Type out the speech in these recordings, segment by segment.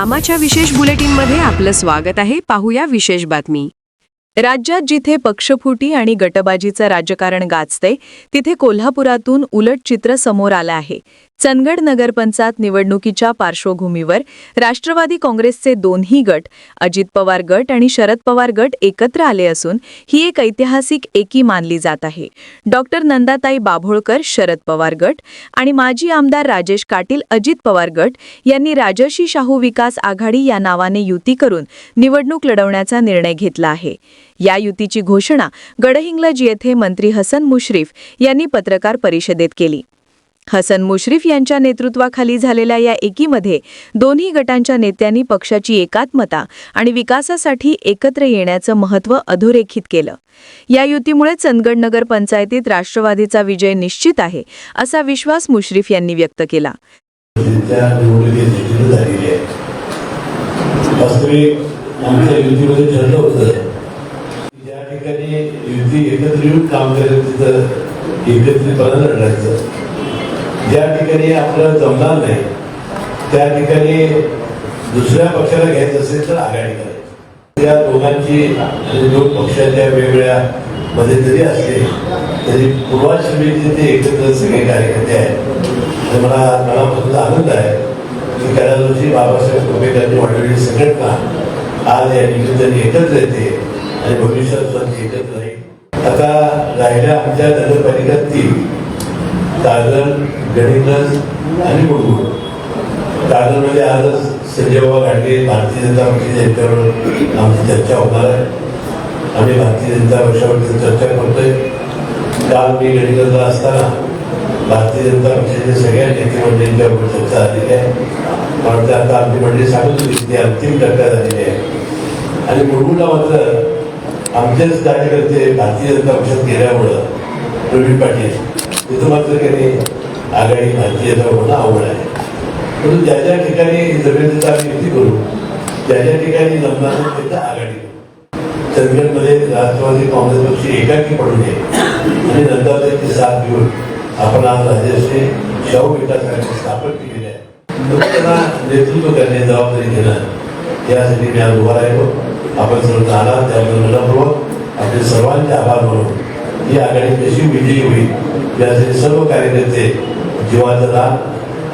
आमाच्या विशेष बुलेटिनमध्ये आपलं स्वागत आहे. पाहूया विशेष बातमी. राज्यात जिथे पक्षफुटी आणि गटबाजीचं राजकारण गाजतंय तिथे कोल्हापुरातून उलट चित्र समोर आलं आहे. चंदगड नगरपंचायत निवडणुकीच्या पार्श्वभूमीवर राष्ट्रवादी काँग्रेसचे दोन्ही गट अजित पवार गट आणि शरद पवार गट एकत्र आले असून ही एक ऐतिहासिक एकी मानली जात आहे. डॉक्टर नंदाताई बाभोळकर शरद पवार गट आणि माजी आमदार राजेश काटील अजित पवार गट यांनी राजर्षी शाहू विकास आघाडी या नावाने युती करून निवडणूक लढवण्याचा निर्णय घेतला आहे. या युतीची घोषणा गडहिंग्लज येथे मंत्री हसन मुश्रीफ यांनी पत्रकार परिषदेत केली. हसन मुश्रीफ यांच्या नेतृत्वाखाली झालेल्या या एकीमध्ये दोन्ही गटांच्या नेत्यांनी पक्षाची एकात्मता आणि विकासासाठी एकत्र येण्याचं महत्त्व अधोरेखित केलं. या युतीमुळे चंदगड नगर पंचायतीत राष्ट्रवादीचा विजय निश्चित आहे असा विश्वास मुश्रीफ यांनी व्यक्त केला. त्या ज्या ठिकाणी आपलं जमणार नाही त्या ठिकाणी दुसऱ्या पक्षाला घ्यायचं असेल तर आघाडी करायची. या दोघांची दोन पक्षाच्या वेगवेगळ्या मध्ये जरी असले तरी पूर्वाश्रमीचे ते एकत्र सगळे कार्यकर्ते आहेत. आणि मला मनापासून आनंद आहे की गेल्या वर्षी बाबासाहेब आंबेडकरांनी वाढलेली संघटना आज या निमित्ताने एकत्र येते आणि भविष्यात पण एकत्र राहील. आता राहिल्या आमच्या नगरपालिका तीन दादर गणितज आणि गुडगुड दादरमध्ये आजच संजयबाबा गाडगे भारतीय जनता पक्षाच्या यांच्यावर आमची चर्चा होणार आहे. आम्ही भारतीय जनता पक्षावरती चर्चा करतोय. काल मी गणितजला असताना भारतीय जनता पक्षाच्या सगळ्या नेते मंडळींच्यावर चर्चा झालेली आहे. पण ते आता आमची मंडळी सांगत होती की ती अंतिम टप्प्यात झालेली आहे. आणि मुळगुडला मात्र आमचेच कार्यकर्ते भारतीय जनता पक्षात गेल्यामुळं प्रवीण पाटील तिथं मात्र काही आघाडी भारतीय जनता होणं आवड आहे. म्हणून ज्या ज्या ठिकाणी जमिनीचा आम्ही युती करू त्या ज्या ठिकाणी जमणार तिथं आघाडी करू. चंदगडमध्ये राष्ट्रवादी काँग्रेस पक्ष एकाकी पडू नये. आणि नंतर त्याची साथ घेऊन आपण आज राजश्री शाहू विकास आघाडी स्थापन केलेली आहे. लोकांना नेतृत्व करणे जबाबदारी घेणं यासाठी मी आज उभा राहिलो. आपण सर्व आला त्याबद्दल मनपूर्वक आपले सर्वांचे आभार मानून ही आघाडी कशी विजयी होईल यासाठी सर्व कार्यकर्ते जीवाचं दान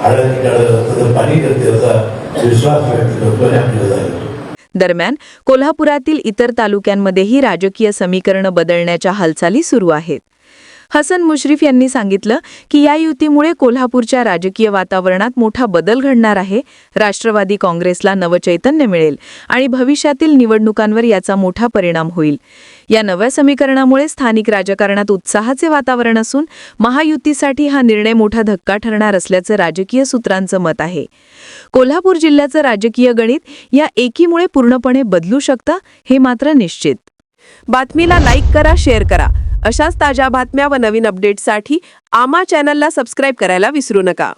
हाडाची काढत पाणी करते असा विश्वास व्यक्त करतो आणि आपल्याला जाईल दरम्यान कोल्हापुरातील इतर तालुक्यांमध्येही राजकीय समीकरणं बदलण्याच्या हालचाली सुरू आहेत. हसन मुश्रीफ यांनी सांगितलं की या युतीमुळे कोल्हापूरच्या राजकीय वातावरणात मोठा बदल घडणार आहे. राष्ट्रवादी काँग्रेसला नवचैतन्य मिळेल आणि भविष्यातील निवडणुकांवर याचा मोठा परिणाम होईल. या नव्या समीकरणामुळे स्थानिक राजकारणात उत्साहाचे वातावरण असून महायुतीसाठी हा निर्णय मोठा धक्का ठरणार असल्याचं राजकीय सूत्रांचं मत आहे. कोल्हापूर जिल्ह्याचं राजकीय गणित या एकीमुळे पूर्णपणे बदलू शकतं हे मात्र निश्चित. बातमीला लाईक करा शेअर करा. अशाच ताज्या बातम्या व नवीन अपडेट्ससाठी आमा चॅनलला सबस्क्राईब करायला विसरू नका.